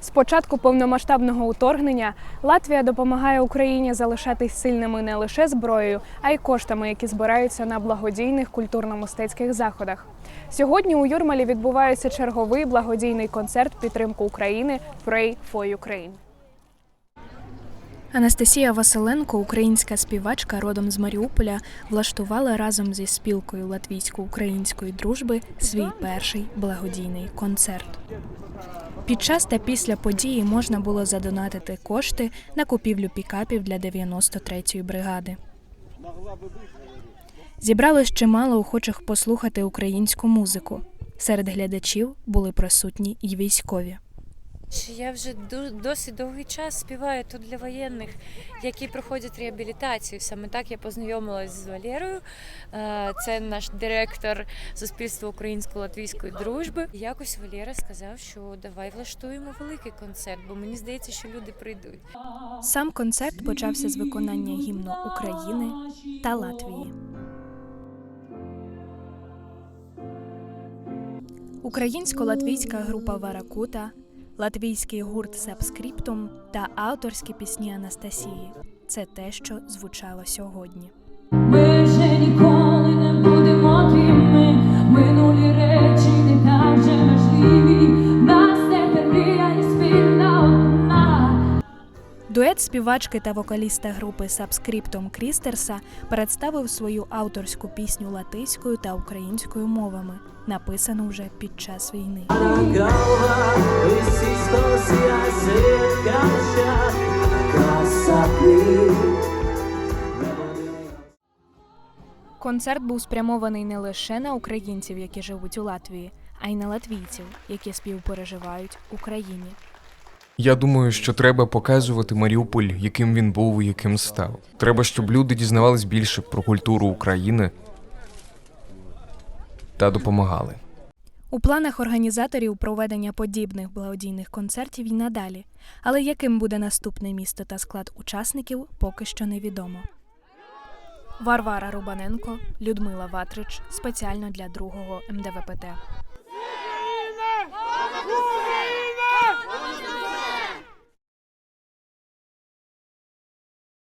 З початку повномасштабного уторгнення Латвія допомагає Україні залишатись сильними не лише зброєю, а й коштами, які збираються на благодійних культурно-мистецьких заходах. Сьогодні у Юрмалі відбувається черговий благодійний концерт підтримку України Pray for Ukraine. Анастасія Василенко, українська співачка родом з Маріуполя, влаштувала разом зі спілкою латвійсько-української дружби свій перший благодійний концерт. Під час та після події можна було задонатити кошти на купівлю пікапів для 93-ї бригади. Зібралось чимало охочих послухати українську музику. Серед глядачів були присутні й військові. Я вже досить довгий час співаю тут для воєнних, які проходять реабілітацію. Саме так я познайомилась з Валерою. Е, Це наш директор Суспільства українсько-латвійської дружби. Якось Валера сказав, що давай влаштуємо великий концерт, бо мені здається, що люди прийдуть. Сам концерт почався з виконання гімну України та Латвії. Українсько-латвійська група Варакута, латвійський гурт Сабскріптум та авторські пісні Анастасії це те, що звучало сьогодні. Дует співачки та вокаліста групи Сабскриптом Крістерса представив свою авторську пісню латиською та українською мовами, написану вже під час війни. Концерт був спрямований не лише на українців, які живуть у Латвії, а й на латвійців, які співпереживають Україні. Я думаю, що треба показувати Маріуполь, яким він був і яким став. Треба, щоб люди дізнавались більше про культуру України та допомагали. У планах організаторів проведення подібних благодійних концертів і надалі, але яким буде наступне місто та склад учасників, поки що невідомо. Варвара Рубаненко, Людмила Ватрич спеціально для другого МДВПТ.